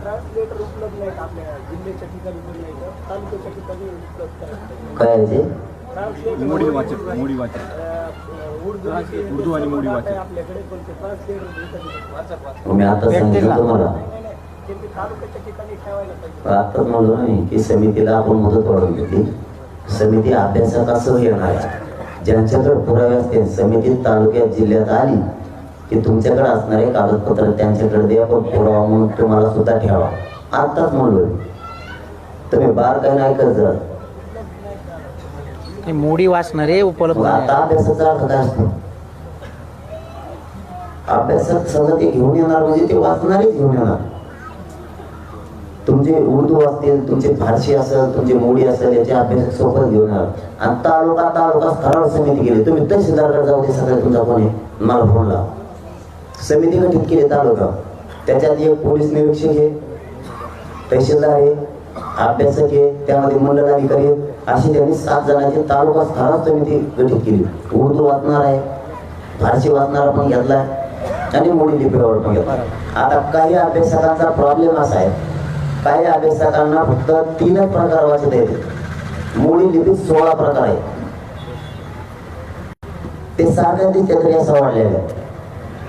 Translator उपलब्ध नाहीत आपल्या जिल्ह्याच्या ठिकाणी पण नाही तर तालुक्याच्या ठिकाणी उपलब्ध आहेत. काय आहे ते? ट्रान्सलेटर मोडी वाचक मोडी वाचक. उर्दू उर्दू आणि मोडी वाचक. आपल्याकडे पण ते ट्रान्सलेटर मी आता सांगितलं तुम्हाला. ते ते तालुक्याच्या ठिकाणी ठेवायला पाहिजे. आताच म्हणलो ना मी की समितीला आपण मदत वाढवून घेतली समिती अभ्यासात असं येणार आहे. ज्यांच्याकडे पुरावे असते समिती तालुक्यात जिल्ह्यात आली की तुमच्याकडे असणारे कागदपत्र त्यांच्याकडे द्या पण पुरावा म्हणून तुम्हाला सुद्धा ठेवा. आताच म्हणलो तुम्ही बार काय नाही करत मोडी वाचणारे उपलब्ध आता. अभ्यासाचा अर्थ काय असतो? अभ्यासात सगळं ते घेऊन येणार म्हणजे ते वाचणारेच घेऊन येणार. तुमचे उर्दू असतील तुमचे फारसी असेल तुमचे मोडी असेल याचे अभ्यास सोबत घेऊन येणार. आणि तालुका तालुका ठराव समिती केली तुम्ही तहसीलदारकडे जाऊ दे सगळं तुमचा कोणी मला फोन लाव. समिती गठीत केली तालुका. त्याच्यात एक पोलीस निरीक्षक आहे तहसीलदार आहे अभ्यासक आहे त्यामध्ये मंडळ अधिकारी अशी त्यांनी सात जणांची तालुका स्थानिक समिती गठीत केली. उर्दू वाचणार आहे फारसी वाचणारा पण घेतलाय आणि मोडी लिपीवर पण घेतला आता काही अभ्यासकांचा प्रॉब्लेम असा आहे. काही अभ्यासकांना फक्त तीनच प्रकार वाचत येते मोडी लिपीत सोळा प्रकार आहे. ते साध्या दिसते तरी असं वाढलेलं आहे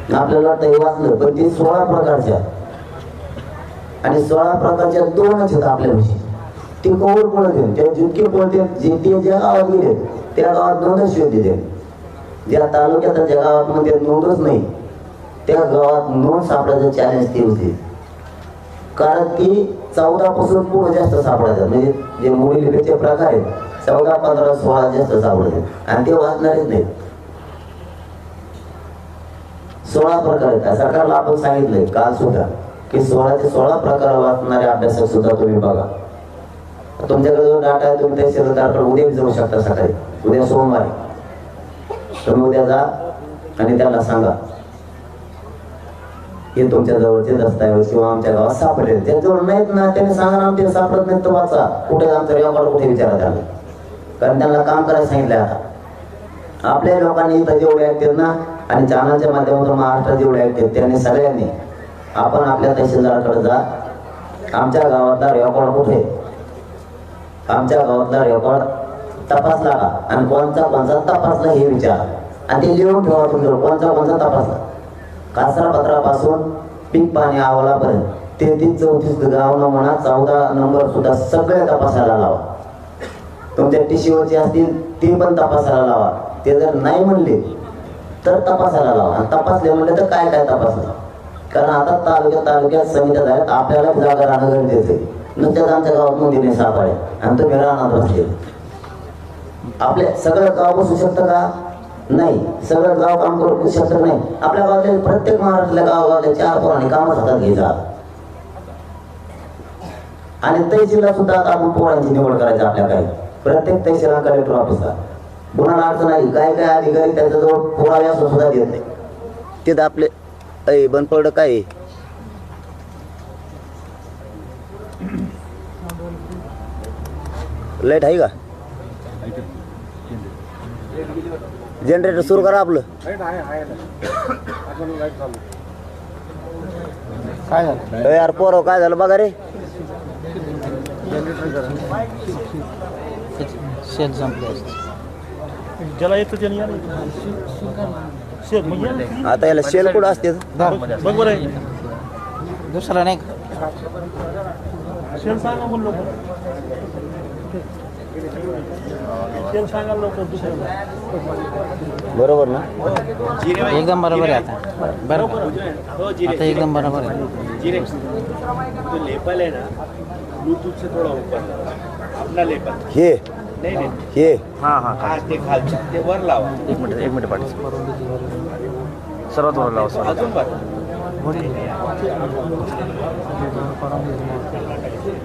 आपल्याला वाटतं हे वाचलं पण ते सोळा प्रकारच्या. आणि सोळा प्रकारच्या दोनच आहेत आपल्याविषयी ते कोवर पळत आहेत त्या जितके पळते जे ते ज्या गावात गेले त्या गावात नोंदच शोध देते ज्या तालुक्यात ज्या गावात मध्ये नोंदच नाही त्या गावात नोंद सापडायचं चॅलेंज ते होते. कारण की चौदा पासून पुढे जास्त सापडायचं. म्हणजे जे मुली लिपीचे प्रकार आहेत चौदा पंधरा सोळा जास्त सापडायचे. आणि ते वाचणारेच नाहीत. सोळा प्रकार आहेत. सरकारला आपण सांगितलंय काल सुद्धा की सोळा ते सोळा प्रकार वाचणारे अभ्यासक सुद्धा तुम्ही बघा. तुमच्याकडे जो डाटा आहे तुम्ही तहसीलदारकडे उद्या जाऊ शकता सकाळी. उद्या सोमवार. तुम्ही उद्या जा आणि त्याला सांगा. हे तुमच्या जवळचे दस्तावेज किंवा आमच्या गावात सापडले. त्याजवळ नाहीत ना त्यांनी सांगा ना आमच्या सापडत नाही तर वाचा. कुठे आमचा रेकॉर्ड कुठे विचारा त्याला कारण त्यांना काम करायला सांगितलं आता. आपल्या लोकांनी इथं जेवढे आहेत ना आणि चॅनलच्या माध्यमातून महाराष्ट्रात जेवढे आहेत त्यांनी सगळ्यांनी आपण आपल्या तहसीलदाराकडे जा. आमच्या गावातला रेकॉर्ड कुठे? आमच्या गावातला रेकॉर्ड तपासला का? आणि कोणचा कोणचा तपासला हे विचार. आणि ते लिहून ठेवा तुमच्यावर कोणचा कोणचा तपासला? कासरा पत्रापासून पीक पाणी अहवालापर्यंत तेहतीस चौतीस गाव नमुना चौदा नंबर सुद्धा सगळे तपासायला लावा. तुमच्या टिशीवरचे असतील ते पण तपासायला लावा. ते जर नाही म्हणले तर तपासायला लावा. तपासले म्हणले तर काय काय तपासलं कारण आता तालुक्यात तालुक्यात समित्यात आहेत आपल्याला जागा राहणं गरजेचं आहे. नुसत्याच आमच्या गावात नोंदीने आहे आणि तुम्ही राहणार बसले. आपल्या सगळं गाव बसू शकतं का? नाही. सगळं गाव काम करू शकत नाही. आपल्या गावातले प्रत्येक महाराष्ट्रातल्या गावातल्या चार पोरांनी कामच हातात घ्यायचा. आणि तहसीलला सुद्धा आता आपण पोरांची निवड करायची आपल्या काही प्रत्येक तहसीलला कलेक्टर ऑफिसला कुणाला अडचण नाही काय काय अधिकारी त्याच्याजवळ पुरावे असं सुद्धा देत नाही तिथं आपले अय बंद पडलं काय आहे? लाइट आहे का जनरेटर सुरू करा आपलं काय झालं यार पोरं काय झालं बघा रे शेत संपले असते ज्याला येतं त्याने या शेत मग या. आता याला शेल कुठं असते? बघ बरं आहे. दुसरा नाही. का? शेल सांगा पण लोक. शेल सांगा लोक दुसऱ्याला. बरोबर ना? एकदम बरोबर आहे आता. बरोबर आता एकदम बरोबर आहे. जीरे. लेपल है ना ब्लूटूथ से थोड़ा ऊपर अपना लेपल. हे. नहीं नहीं. हे. हाँ हाँ. हाँ ते खालचे ते वर लावा. एक मिनिट एक मिनिट पाठी सर्वात वर लावा सर्वात अजून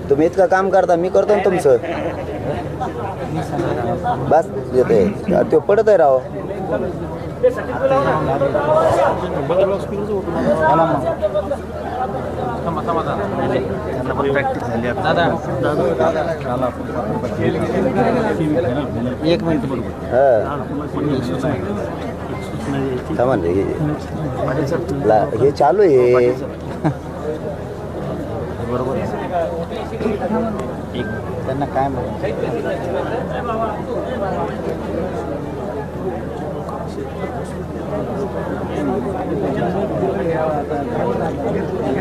तुम्ही इतकं काम करता मी करतो ना तुमचं. बस येते ते पडत आहे राव. मग. त्यांना पण प्रॅक्टिस झाली आता. एक मिनिट हा थांबा ना, ला- चालू आहे. एक त्यांना काय म्हणा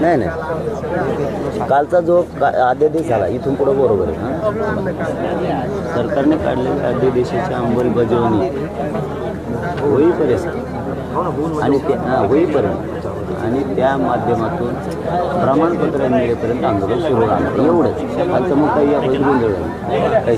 नाही नाही. कालचा जो अध्यादेश झाला इथून पुढं बरोबर आहे हां? सरकारने काढलेल्या अध्यादेशाची अंमलबजावणी होईपर्यंत आणि हां, होईपर्यंत आणि त्या माध्यमातून प्रमाणपत्र मिळेपर्यंत आंदोलन सुरू राहणार. एवढंच. आजचं मग काही आपण गोंधळ नाही. काही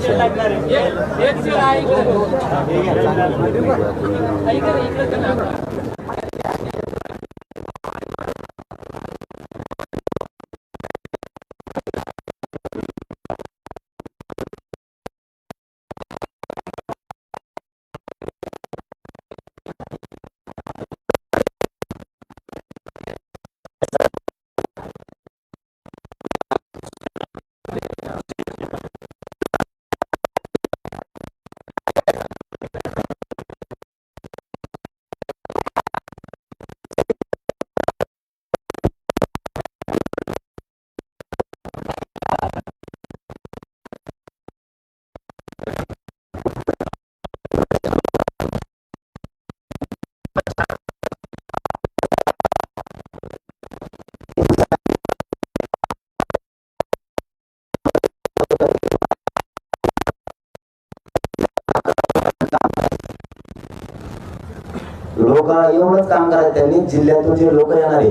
लोक एवढंच काम करायचं त्यांनी जिल्ह्यातून जे लोक येणार आहे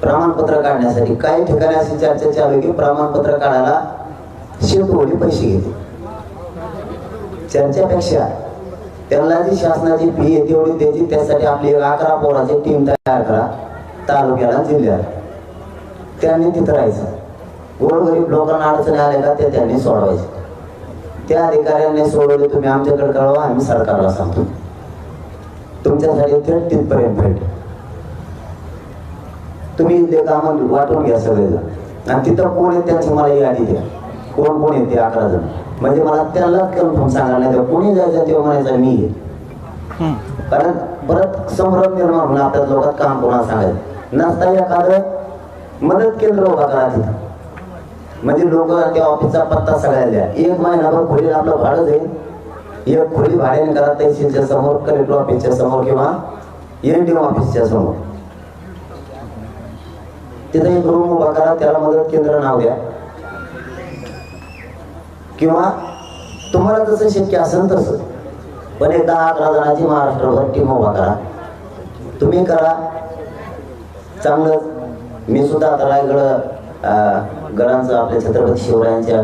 प्रमाणपत्र काढण्यासाठी काही ठिकाणी अशी चर्चा चालू आहे की प्रमाणपत्र काढायला शेतवडी पैसे घेते चर्चेपेक्षा त्यांना जी शासनाची फी आहे तेवढी द्यायची त्यासाठी आपली एक अकरा पोराची टीम तयार करा तालुक्याला जिल्ह्यात त्यांनी तिथं राहायचं. गोरगरीब लोकांना अडचणी आल्या का ते त्यांनी सोडवायचे. त्या अधिकाऱ्यांनी सोडवले तुम्ही आमच्याकडे कळवा आम्ही सरकारला सांगतो. तुमच्यासाठी थेट तिथपर्यंत भेट. तुम्ही ते कामं वाटून घ्या सगळेजण आणि तिथं कोण आहे त्यांची मला यादी द्या. कोण कोण येते अकरा जण. म्हणजे मला त्यांनाच कन्फर्म सांगा नाही तर कोणी जायचं तेव्हा म्हणायचं मी आहे. कारण परत संभ्रम निर्माण होणं आपल्या लोकात काम कोणाला सांगायचं? नसता एखादं मदत केंद्र उभा करा तिथं. म्हणजे लोक त्या ऑफिसचा पत्ता सगळ्याला द्या. एक महिनाभर खोलीला आपलं भाडं जाईल एक खोली भाड्याने करा तहसीलच्या समोर कलेक्टर ऑफिसच्या समोर किंवा एन ऑफिसच्या समोर. तिथे एक रूम उभा करा त्याला मदत केंद्र नाव द्या. किंवा तुम्हाला जसं शक्य असेल तसं. पण एक दहा अकरा जणांची महाराष्ट्रभर टीम उभा करा. तुम्ही करा. चांगलं मी सुद्धा आता रायगड गडांचं आपल्या छत्रपती शिवरायांच्या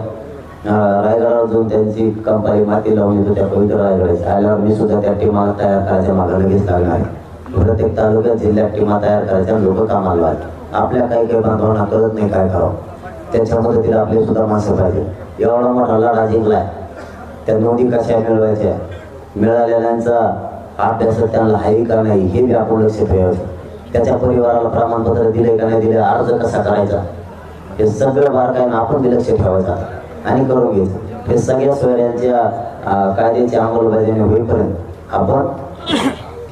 रायगडावर जाऊन त्यांची कंपाई माती लावून येतो त्या पवित्र रायगडाची. आल्यावर मी सुद्धा त्या टीमा तयार करायच्या मागं लगेच लागणार आहे. प्रत्येक तालुक्यात जिल्ह्यात टीमा तयार करायच्या लोक कामाला आहेत आपल्या काही काही बांधवांना कळत नाही काय करावं. त्याच्या मदतीला आपले सुद्धा माणसं पाहिजे. एवढा मोठा लढा जिंकलाय. त्या नोंदी कशा मिळवायच्या? मिळालेल्यांचा अभ्यास त्यांना आहे का नाही हे बी आपण लक्ष ठेवायचं. त्याच्या परिवाराला प्रमाणपत्र दिले का नाही दिले अर्ज कसा करायचा? हे सगळं बारकाईनं आपण बी लक्ष ठेवायचं आणि करून घ्यायचं. हे सगळ्या सोयऱ्यांच्या कायद्याची अंमलबजावणी होईपर्यंत आपण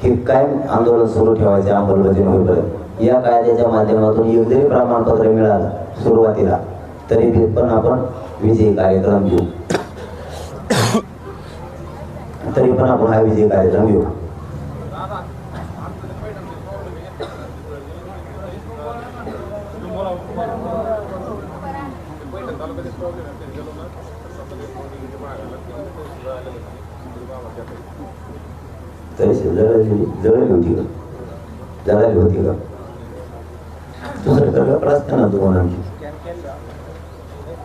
हे कायम आंदोलन सुरू ठेवायचे अंमलबजावणी होईपर्यंत. या कायद्याच्या माध्यमातून युद्ध जरी प्रमाणपत्र मिळालं सुरुवातीला तरी ते पण आपण विजयी कार्यक्रम घेऊ. तरी पण आपण हा विजयी कार्यक्रम घेऊ. तशी जळाली होती का जळाली होती का दुसरं आमची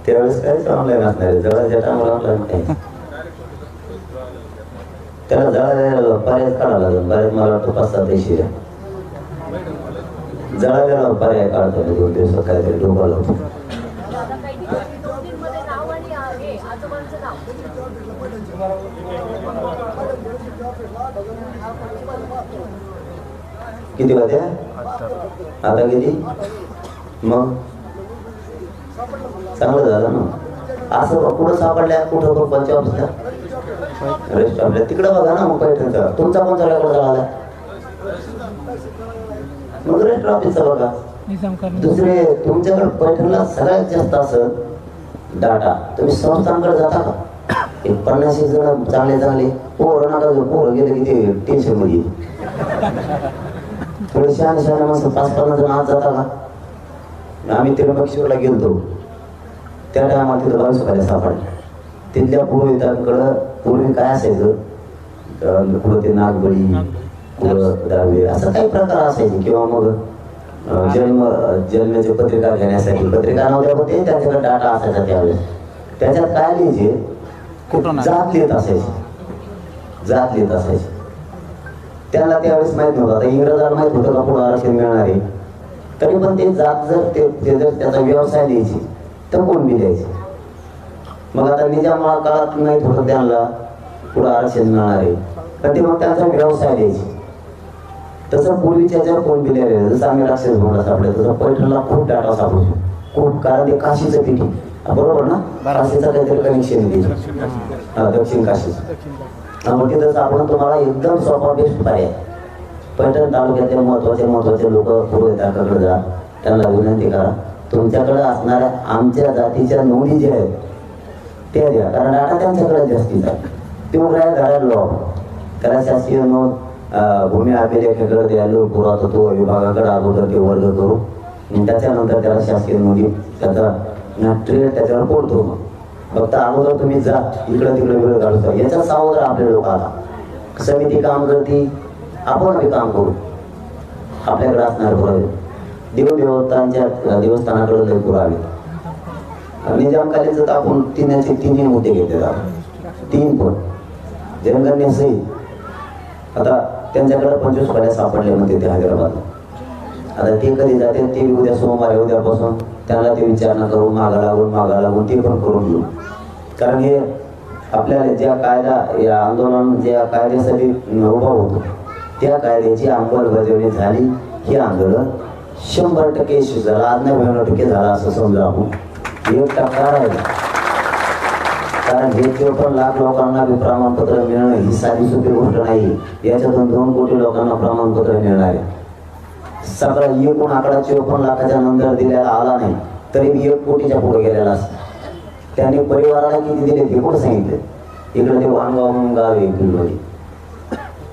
त्यावेळेस काहीच ऑनलाईन असणार आहे? जळाच्या टायमाला ऑनलाईन काही त्याला जळायला पर्याय काढावा लागेल. बऱ्याच मला वाटतं पाच सात देशी जळालेला पर्याय काढतो दोन दिवसात काहीतरी डोका लावतो आता काही दिवसांनी दोन दिनमध्ये नाव आणि अं, हे आजोबांचं नाव किती वाजता आता किती? मग? चांगलं झालं ना. असं कुठं सापडल्या? कुठं कुठं पंच ऑफिसला रेस्ट ऑफिसला तिकडं बघा ना मग पैठणचा तुमचा कोणता रेकॉर्ड झाला? मग रेस्ट ऑफिसचा बघा. दुसरे तुमच्याकडे पैठणला सगळ्यात जास्त असं डाटा. तुम्ही संस्थांकडे जाता का? एक पन्नास एक जण चांगले चांगले पोरं नका पोरं गेले की ते टेन्शनमध्ये. थोडे शहाणे शहाणे मस्त पाच पन्नास जण आज जाता का? आम्ही त्र्यंबकेश्वरला गेलतो. त्या टायमात तिथं बावीस खाल्या सापडले. तिथल्या पुरोहितांकडं पूर्वी काय असायचं? अं, कुठं ते नागबळी कुठं दहावी असं काही प्रकार असायचे. किंवा मग जन्म जन्माची पत्रिका घेण्यासाठी. पत्रिका नव्हत्या होते त्यांच्याकडे डाटा असायचा त्यावेळेस. त्याच्यात काय लिहायचे? जात लिहित असायचे. जात लिहित असायचे. त्यांना त्यावेळेस माहीत नव्हतं. आता इंग्रजांना माहीत होतं का पुढं आरक्षण मिळणार आहे? तरी पण ते जात जर ते जर त्याचा व्यवसाय द्यायचे तर कोण बी द्यायचे मग आता निजामा काळात माहीत होतं त्यांना पुढं आरक्षण मिळणार आहे. पण ते मग त्यांचा व्यवसाय द्यायचे तसं पूर्वीच्या ज्या कोण बिले जसं आम्ही राक्षस भवनाला सापडले तसं पैठणला खूप डाटा सापडू शकतो खूप कारण ते काशीचं पीठ बरोबर ना? काशीचं काहीतरी कनेक्शन आहे दक्षिण काशीचं मग तिथं सापडून तुम्हाला एकदम सोपा बेस्ट पर्याय पैठण तालुक्यातले महत्त्वाचे महत्त्वाचे लोक पुरोहिताकडे जा. त्यांना विनंती करा. तुमच्याकडे असणाऱ्या आमच्या जातीच्या नोंदी ज्या आहेत त्या द्या. कारण डाटा त्यांच्याकडे जास्तीचा आहे. ते उघड्या धरायला लावा त्याला शासकीय नोंद भूमी अभिलेखाकडे द्यायला पुरातत्व विभागाकडे अगोदर ते वर्ग करू आणि त्याच्यानंतर त्याला शासकीय नोंदी त्याचा ट्रेड त्याच्यावर पडतो फक्त अगोदर तुम्ही जा इकडं तिकडे वेळ काढतो याचा सावध आपल्या लोक समिती काम करते आपण बी काम करू आपल्याकडे असणार पुरावे देवदेवतांच्या देवस्थानाकडे लय पुरावे निजामकालीच तर आपण तिन्याचे तिन्ही मोठे घेतले तीन पण जनगणने सहित आता त्यांच्याकडे पंचवीस फळ्या सापडले म्हणते ते हैदराबादला आता ते कधी जाते ते उद्या सोमवारी उद्यापासून त्यांना ते विचारणा करून मागा लागून मागा लागून ते पण करून घेऊ. कारण हे आपल्याला ज्या कायदा या आंदोलन ज्या कायद्यासाठी उभा होतो त्या कायद्याची अंमलबजावणी झाली. हे आंदोलन शंभर टक्के यशस्वी झालं आज नाही टक्के झालं असं समजा आपण. एक टक्का राहिला. कारण हे चोपन्न लाख लोकांना प्रमाणपत्र मिळणं ही साधी सोपी गोष्ट नाही. याच्यातून दोन कोटी लोकांना प्रमाणपत्र मिळणार आहे. सगळा एकूण आकडा चोपन्न लाखाच्या नंतर दिलेला आला नाही. तरी एक कोटीच्या पुढे गेलेला असतो. त्याने परिवाराला किती दिले ते कुठं सांगितलं? इकडे ते वाणगाव म्हणून गाव आहे बिलवडी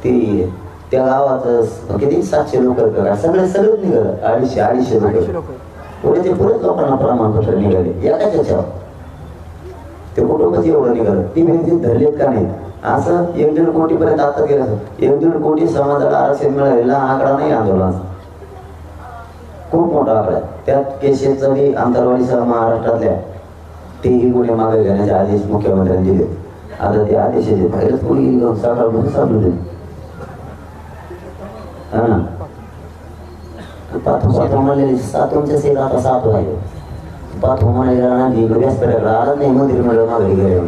ते त्या गावात किती? सातशे लोक सगळे सगळेच निघाले अडीचशे अडीचशे लोक. पुढे पुरेच लोकांना प्रमाणपत्र निघाले. एकाच याच्यावर ते कुटुंबच एवढं निघालं ती व्यक्ती धरलेत का नाही असं एक दीड कोटी पर्यंत आता गेलं असं. एक दीड कोटी समाजाला आरक्षण मिळालेला आकडा नाही आंदोलन खूप मोठा आकडा आहे. त्यात केसेस जरी आंतरवाडीसह महाराष्ट्रातल्या तेही गुन्हे मागे घेण्याचे आदेश मुख्यमंत्र्यांनी दिले. आता ते आदेश आहेत. बाहेरच कोणी सकाळ सापडले हा. ना पाठव सातूनच्या आता सात आहे पाठव म्हणाले ना इकडे व्यासपेठाकडे आला नाही मंदिर मागे गेले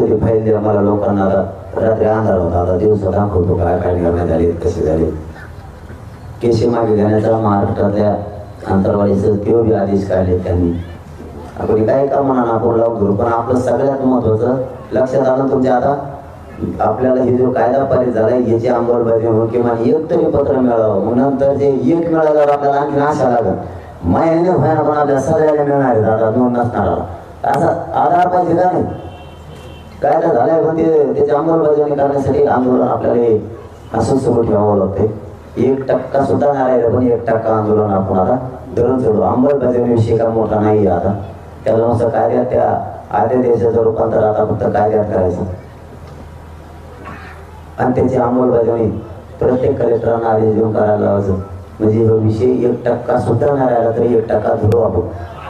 ते फाईल मला लोकांना आता रात्री अंधार होता आता दिवसा दाखवतो काय काय निर्णय झाले कसे झाले? केशी मागे घेण्याचा महाराष्ट्रातल्या आंतरवाडीचं तेव्हा बी आदेश काढले त्यांनी आपण काय का म्हणा आपण लावून पण आपलं सगळ्यात महत्वाचं लक्षात आलं तुमच्या आता? आपल्याला हे जो कायदा पारित झालाय याची अंमलबजावणी होऊन किमान एक तरी पत्र मिळावं. मग नंतर जे एक मिळाल्यावर आपल्याला आणखी आशा लागत मायाने व्हायला पण आपल्याला सगळ्याला मिळणार आहे. दादा दोन नसणारा असा आधार पाहिजे का नाही? कायदा झालाय पण ते त्याची अंमलबजावणी करण्यासाठी आंदोलन आपल्याला असं सुरू ठेवावं लागते एक टक्का सुद्धा नाही राहिलं पण एक टक्का आंदोलन आपण आता धरून सोडू. अंमलबजावणीविषयी का मोठा नाही आहे आता. त्याला नुसतं कायद्यात त्या आद्या देशाचं रूपांतर आता फक्त कायद्यात करायचं. आणि त्याची अंमलबजावणी प्रत्येक कलेक्टरांना आदेश देऊन करायला लावायचं. म्हणजे हा विषय एक टक्का सुद्धा नाही राहिला तरी एक टक्का धरू आपण.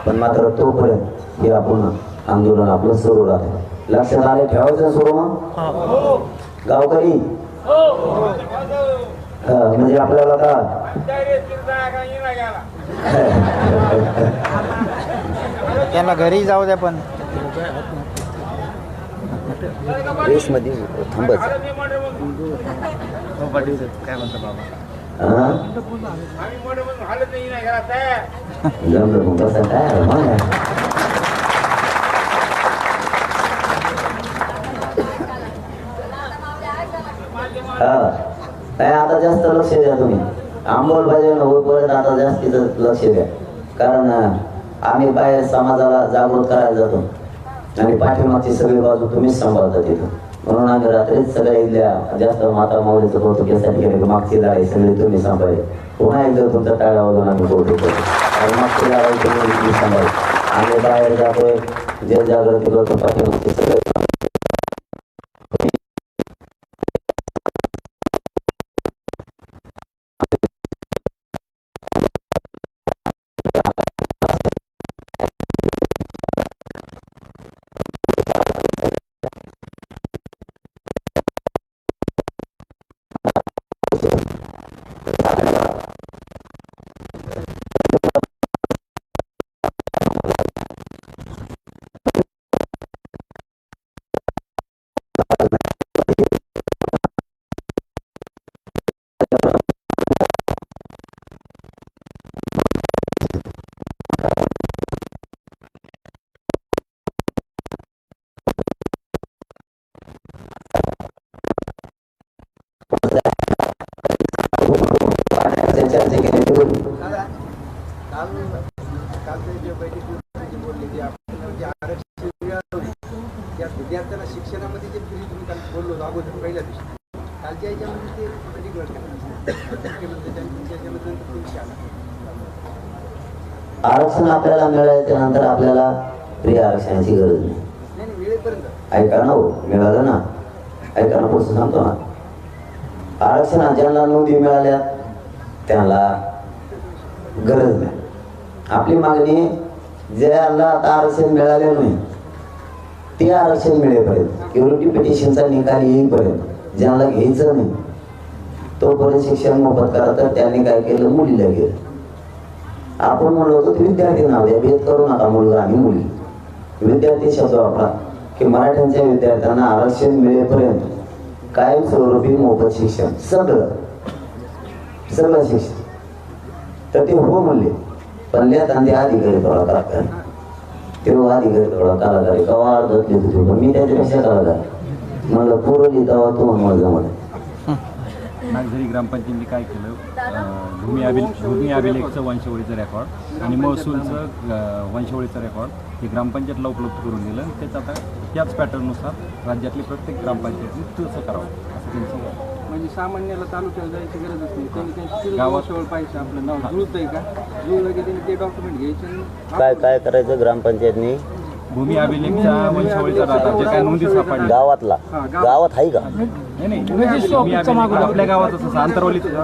पण मात्र तोपर्यंत हे आपण आंदोलन आपलं सुरू राहतं लक्षात आले? ठेवायचं सुरू मग? गावकरी? हा, म्हणजे आपल्याला आता त्यांना घरी जाऊ द्या पण. रेसमध्ये थांबच काय म्हणता बाबा काय आता जास्त लक्ष द्या तुम्ही. अंमलबजावणी होईपर्यंत आता जास्तीच लक्ष द्या. कारण आम्ही बाहेर समाजाला जागृत करायला जातो. आणि पाठीमागची सगळी बाजू तुम्हीच सांभाळता तिथं. म्हणून आम्ही रात्रीच सगळ्या इथल्या जास्त माता माऊलीचं कौतुक यासाठी केलं की मागची लढाई सगळी तुम्ही सांभाळली पुन्हा एकदा तुमचा टाळ्या वाजून आम्ही कौतुक आणि मागची लढाई तुम्ही सांभाळ. आम्ही बाहेर जातोय जे जागृती करतो पाठीमागची सगळे आरक्षण आपल्याला मिळाल्यानंतर आपल्याला प्रिय आरक्षणाची गरज नाही. ऐका ना हो मिळालं ना? ऐका ना पुढचं सांगतो ना. आरक्षण ज्यांना नोंदी मिळाल्या त्यांना गरज नाही. आपली मागणी ज्याला आता आरक्षण मिळाले नाही ते आरक्षण मिळेपर्यंत क्युरिटी पिटिशनचा निकाल येईपर्यंत ज्यांना घ्यायचं नाही तोपर्यंत शिक्षण मोफत करा तर त्यांनी काय केलं? मुलीला गेलं. आपण म्हणलो होतो की विद्यार्थी नाव द्या भेद करू नका मुलगा आणि मुली विद्यार्थी शब्द वापरा. की मराठ्यांच्या विद्यार्थ्यांना आरक्षण मिळेपर्यंत कायमस्वरूपी मोफत शिक्षण. सगळं. सगळं शिक्षण. तर ते हो म्हणले. पण लिहात आणि ते अधिकारी थोडा कलाकार ते आधी अधिकारी थोडा कलाकार कवा अर्धतले तुझे मी मी त्याच्यापेक्षा कलाकार मला पूर्व लिहिता तू मला जमत नागझरी ग्रामपंचायतीने काय केलं? भूमी अभिल भूमी अभिलेखचं वंशवळीचं रेकॉर्ड आणि महसूलचं वंशवळीचं रेकॉर्ड हे ग्रामपंचायतला उपलब्ध करून दिलं. आणि त्याचं आता त्याच पॅटर्ननुसार राज्यातली प्रत्येक ग्रामपंचायतीने तसं करावं असं त्यांची म्हणजे सामान्याला तालुक्याला जायची गरजच नाही. त्यांनी त्यांची गावात- गावाजवळ पाहिजे आपलं नाव जुळत आहे का? जुळलं की त्यांनी ते डॉक्युमेंट घ्यायचे काय काय करायचं ग्रामपंचायतनी? भूमी अभिलेखचा वंशवळीचा डाटा जे काय नोंदी सापडल्या. गावातला. गावात. आहे का? आपल्या गावात असं. आंतरवलीचं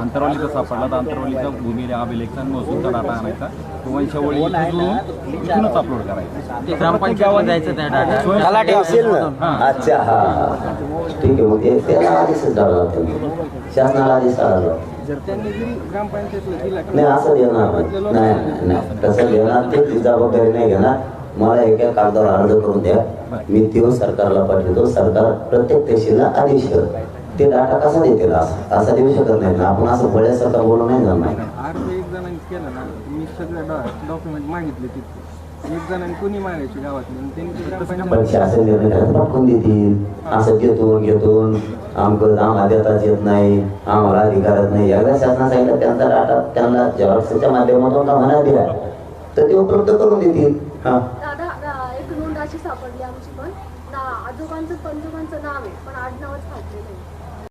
आंतरवलीचा सापडला तर आंतरवलीचा भूमी अभिलेखचा आणि महसूलचा डाटा आणायचा. इथून इथूनच अपलोड करायचा. ते ग्रामपंचायत जायचं त्या डाटा. असेल ना? अच्छा हा. ठीक आहे त्याला आदेशच द्यावा लागतो शासनाला आदेश द्यावा लागतो जर त्यांनी जरी ग्रामपंचायतला दिला की नाही असं देणार नाही. तसं देणार ते ती जबाबदारी नाही घेणार. मला एका कागदावर अर्ज करून द्या. मी तो सरकारला पाठवतो. सरकार प्रत्येक तहसीलला आदेश कर ते डाटा कसा देतील असं? असा देऊ शकत नाही. ना आपण असं बळ्यासारखं बोलू नाही जाणार. नाही अर्ज एक जणांनी केला ना मी सगळे डॉक्युमेंट मागितले तिथे. एक जणांनी कोणी मागायचे गावातले? आणि त्यांनी ते ग्रामपंचायत पण शासन निर्णय पाठवून देतील. असं घेतो घेतून आमकं आम्हाला देताच येत नाही. आम्हाला अधिकारच नाही. एकदा शासना सांगितलं त्यांचा डाटा त्यांना झेरॉक्सच्या माध्यमातून म्हणा दिला तर ते उपलब्ध करून देतील. हा.